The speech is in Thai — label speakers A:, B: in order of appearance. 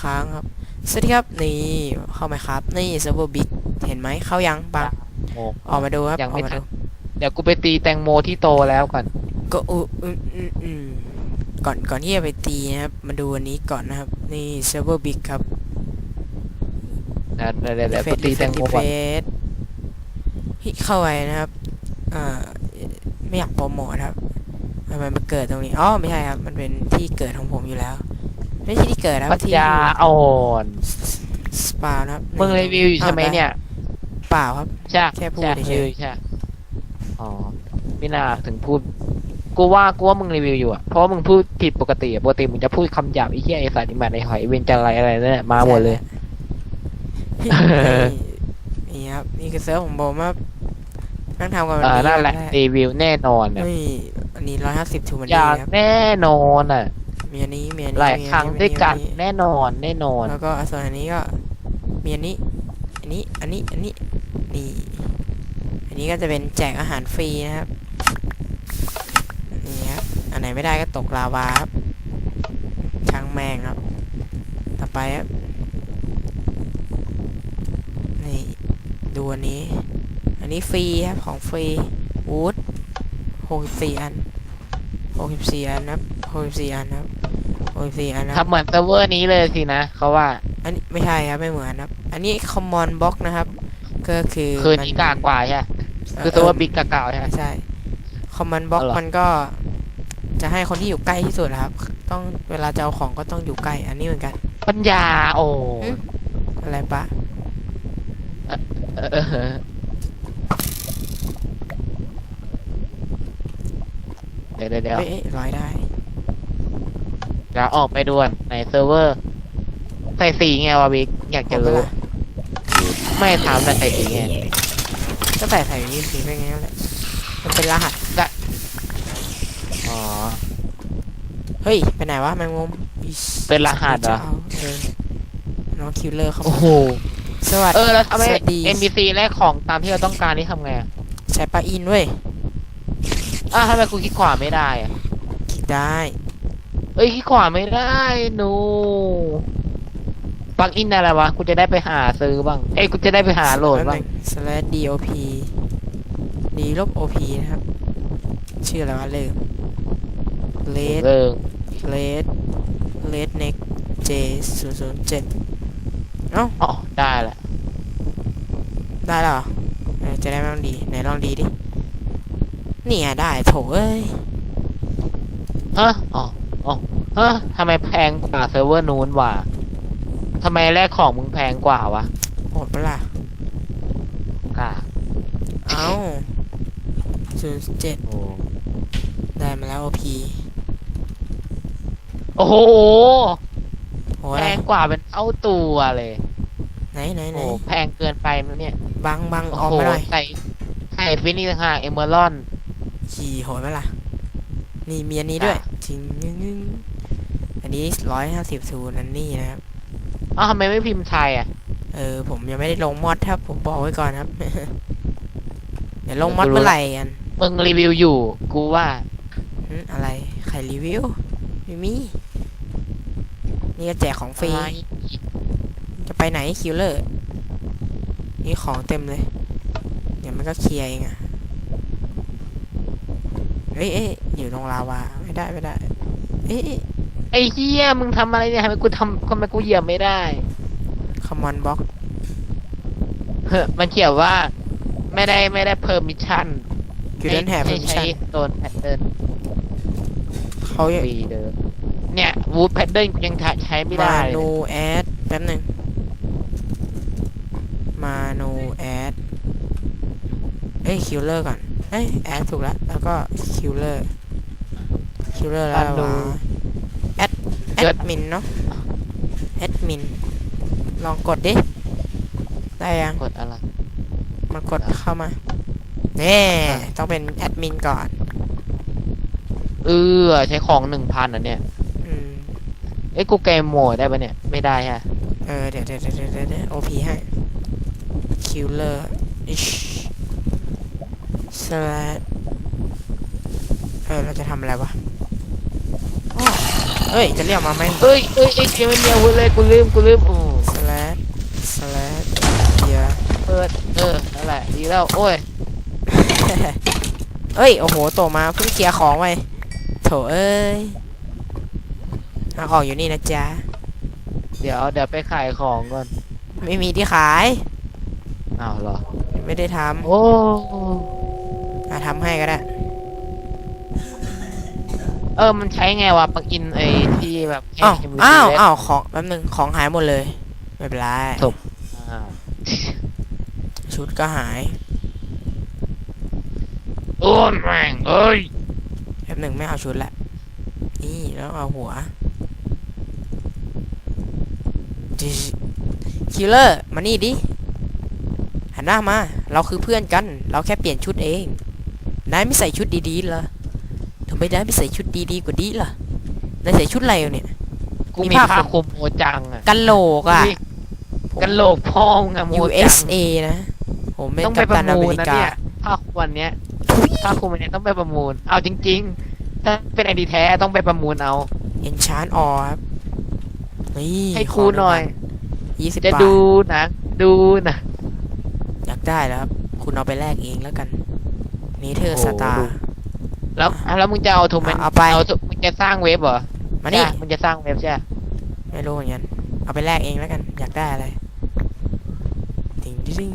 A: ค้างครับ สวัสดีครับ นี่ เข้าไหมครับ นี่เซิร์ฟเวอร์บิ๊กเห็นไหม เข้ายังปัง
B: โอ้
A: ออกมาดูครับ
B: ยัง
A: ออ
B: ไม่
A: กมา
B: ทัน
A: ดู
B: เดี๋ยวกูไปตีแตงโมที่โตแล้วก่อน
A: ก็อืออืมอืมอืมก่อนก่อนที่จะไปตีนะครับ มาดูอันนี้ก่อนนะครับ นี่เซิร์ฟเวอร์บิ๊กครับ
B: นะเดี๋ยวเดี๋ยวเดี๋ยวกูตีแตงโม
A: เฟ
B: ก่อน
A: สเข้าไปนะครับอ่าไม่อยากโปรโมทครับทำไมมาเกิดตรงนี้ อ๋อ ไม่ใช่ครับ มันเป็นที่เกิดของผมอยู่แล้ว ไม่ใช่ที่เกิดนะ
B: ปัญ
A: ที่
B: ญาอ่อน
A: สปานะครับ
B: มึงรีวิวอยู่ใช่ไหมเนี่ย
A: เปล่าครับ
B: ใช่
A: แค่พูด
B: ใช่
A: เฉยๆ
B: รีวิวใช่อ๋อไม่น่าถึงพูด กูว่ากูว่ามึงรีวิวอยู่อะ เพราะว่ามึงพูดผิดปกติอะปกติมึงจะพูดคำหยาบไอ้เหี้ยไอ้สัตว์นี่มาในหอยเวนจะอะไรอะไรเนี่ยมาหมดเลย
A: นี่นี่ครับนี่คือเซิร์ฟของผมครับนั่งทำกัน
B: อ่านั่นแหละ
A: ได้
B: รีวิวแน่นอนอะ
A: เฮ้ยอันนี้ร้อยห้าสิบทูมัน
B: อ
A: ดี
B: ย่าง
A: ครับ
B: แน่นอนอะ
A: มีอันนี้มีอันนี้
B: หลาย
A: มีอั
B: ครั้ง
A: มีอั
B: ด้วยกัน
A: มีอั
B: แน่นอนแน่นอน
A: แล้วก็ส่วนอันนี้ก็มีอันนี้ อันนี้อันนี้อันนี้นี่อันนี้ก็จะเป็นแจกอาหารฟรีนะครับนี่ครับอันไหนไม่ได้ก็ตกลาวาครับช่างแม่งครับ ต่อไปครับนี่ดูอันนี้ อันนี้ฟรีครับของฟรีวูดหกสิบสี่อันหกสิบสี่อันนะครับ หกสิบสี่อันนะครับหกสิบสี่อันนะครับ
B: ทำเหมือนเซิร์ฟเวอร์นี้เลยสินะเขาว่า
A: อันนี้ไม่ใช่ครับไม่เหมือนครับ อันนี้ common box นะครับ ก็คือ
B: คือ
A: มั
B: นี้กากกว่าใช่ไหมคือตัวว่าบิ๊กกากาใช่ไหม
A: ใช่ common box
B: เอาเหรอ
A: มันก็ จะให้คนที่อยู่ใกล้ที่สุดนะครับ ต้องเวลาจะเอาของก็ต้องอยู่ใกล้ อันนี้เหมือนกัน
B: ปัญญาโอ้
A: อืม อะไรปะ
B: เออเออเดี๋ยวเดี๋ยวเดี๋ยว
A: เอ้ยเอ้ยร้อยได้
B: เดี๋ยวออกไปด่วนในเซิร์ฟเวอร์ ใส่สีไงวะบิ๊กอยากจะรู้
A: หมดเวลา
B: ไม่ถามแต่ใส่สีไง
A: ก็ใส่ใส่ยี่สีไปงั้นแหละมันเป็นรหัส
B: อ๋อ
A: เฮ้ย ไปไหนวะแมงมุมอิ๊ช
B: เป็นรหัสเหรอ
A: จะาเออน้องคิวเลอร์เขา
B: โอ้โห
A: สวัส
B: เอ
A: ดี
B: อแล้วทำไม
A: สวัสดี
B: NPC แลกของตามที่เราต้องการนี่ทำไงอะ
A: ใช้ปลาอินเว้ย
B: อ้าวทำไมกูคลิกขวาไม่ได้อะ
A: คลิกได้
B: เอ้ยคลิกขวาไม่ได้หนูปลักอินอะไรวะกูจะได้ไปหาซื้อบ้าง เอ้ยกูจะได้ไปหาโหลดบ้าง
A: สแลด dop d ลบ op นะครับ ชื่ออะไรวะลืม red
B: เออ
A: red red neck j 0 0 7เอ้า
B: อ๋อได้แหละ
A: ได้แล้วเหรอเออจะได้ไม่ต้องดี ไหนลองดีดินี่อะได้โถเอ้ย
B: ฮะอ๋อ อ๋อฮะทำไมแพงกว่าเซิร์ฟเวอร์นู้นวะทำไมแลกของมึงแพงกว่าวะ
A: โหดปะล่ะ
B: กา
A: เอ้า0 7
B: โอ้
A: ได้มาแล้ว op
B: โอ้โห
A: โห
B: แพ
A: อะไร
B: งกว่าเป็นเท่าตัวเลย
A: ไหนไหนไหน
B: โอ้แพงเกินไปมั้ยเนี่ย
A: บังบัง
B: โอ้
A: ออก
B: โห
A: มาหน่อย
B: ใส่ใส่ฟินิชต่างหากเอเมอรอน
A: ขี่โหดไหมล่ะ นี่มีอันนี้ด้วย
B: อะ
A: จริงอันนี้ร้อยห้าสิบทูนันนี่นะครับ
B: อ้าวทำไมไม่พิมพ์ไทยอะ
A: เออ ผมยังไม่ได้ลงมอดครับ ผมบอกไว้ก่อนครับ เดี๋ยวลงมอดเมื่อไหร่กัน
B: มึงรีวิวอยู่ กูว่า
A: หึอะไรใครรีวิวไม่มีนี่ก็แจกของฟรี
B: อะไร
A: จะไปไหนคิวเลอร์นี่ของเต็มเลย เดี๋ยวมันก็เคลียร์เองอะ เอ้ยเอ้ยอยู่ตรงลาวาไม่ได้ไม่ได้ เอ้ย
B: ไอ้เฮียมึงทำอะไรเนี่ยทำไมกูทำทำไมกูเหยียบไม่ได้
A: คอมมอนบ็อก
B: เฮ้อมันเขียนว่า ไม่ได้ไม่ได้เพิ่มมิชชั่น
A: อยู่ด้านแถบ
B: ให้
A: มิช
B: ใช้
A: ชั่น
B: โซนแพทเทิร์น
A: เขา
B: ฟรีเดิมเนี่ยวูดแพทเทิร์นยังใช้ไม่
A: มา
B: ได้เล
A: โน
B: ย
A: แอดแป๊บหนึ่งมาโนแอดเอ้ยคิวเลอร์ก่อน เอ้ยแอดถูกแล้ว แล้วก็คิวเลอร์คิวเลอร์แล้ววะแอดแอดมินเนาะแอดมิน ลองกดดิ ได้ยัง
B: กดอะไร
A: มันกดเข้ามาเน่ต้องเป็นแอดมินก่อน
B: เออใช้ของหนึ่งพันอะเนี่ย
A: อืม
B: เอ้ยกูเกมโหมดได้ปะเนี่ย ไม่ได้ฮะ
A: เออ เดี๋ยวเดี๋ยวเดี๋ยวเดี๋ยวเดี๋ยวโอพีให้คิวเลอร์อิช สลัดเออเราจะทำอะไรวะอ้อเอ้ย จะเรียกมาไหม
B: เอ้ยเอ้ยเอ้ยยังไม่มีอาวุธเลยกูลืมกูลืมอือ
A: สแลดสแลดเกียร์
B: เปิดเออนั่นแหละดีแล้วโอ้ย
A: เอ้ย โอ้โหโตมาเพิ่งเคลียร์ของไว้โถเอ้ยเอาออกอยู่นี่นะจ๊ะ
B: เดี๋ยวเดี๋ยวไปขายของก่อน
A: ไม่มีที่ขาย
B: อ้าวเหรอ
A: ไม่ได้ท
B: โอ้ำ
A: อะทำให้ก็ได้
B: เออ มันใช้ไงวะปลั๊กอินไอ้ที่แบบ
A: อ้าว
B: ให้
A: อ้าว
B: มืถื
A: อ้าวของแป๊บนึงของหายหมดเลย ไม่เป็นไร
B: ถูกอ้าว
A: ชุดก็หาย
B: โอ้ยแม่งเอ้ย
A: แป๊บหนึ่งไม่เอาชุดละ นี่แล้วเอาหัวคิลเลอร์มานี่ดิ หันหน้ามา เราคือเพื่อนกัน เราแค่เปลี่ยนชุดเอง นายไม่ใส่ชุดดีๆเหรอทำไมนายไม่ใส่ชุดดีๆกว่านี้ล่ะนายใส่ชุดอะไรอยู่เนี่ย
B: กู
A: มี
B: มี
A: ผ้า
B: ผ้า
A: คลุม
B: คลุมโมจังอะ
A: กันโหลกอะ
B: มีกันโหลกพองอะโมจัง
A: USA นะ ผมเป็น
B: ต้องไป
A: กัป
B: ป
A: ตั
B: ระ
A: นอ
B: มู
A: เม
B: ล
A: ริ
B: นะ
A: กา
B: เนี่ยผ้าคลุมวันเนี้ยผ้าคลุมวันเนี้ยต้องไปประมูล เอาจริง ๆ ถ้าเป็นไอดีแท้ต้องไปประมูลเอา
A: เอ็นชานออครับนี่
B: ให้ครูหน่อย
A: ยี่สิบ
B: จะ
A: บาท
B: ดูหนะ ดูหนะ
A: อยากได้แล้วครับ คุณเอาไปแลกเองแล้วกันเนเธอร์
B: โอ้
A: สตา
B: ดู
A: ร์
B: แล้วแล้วมึงจะเอาถูกไหม
A: เอาไป
B: เอาถูกมึงจะสร้างเว็บเหรอ
A: มานี่
B: ใช่มึงจะสร้างเว็บใช่
A: ไม่รู้เหมือนกันเอาไปแลกเองแล้วกัน อยากได้อะไรติงดิง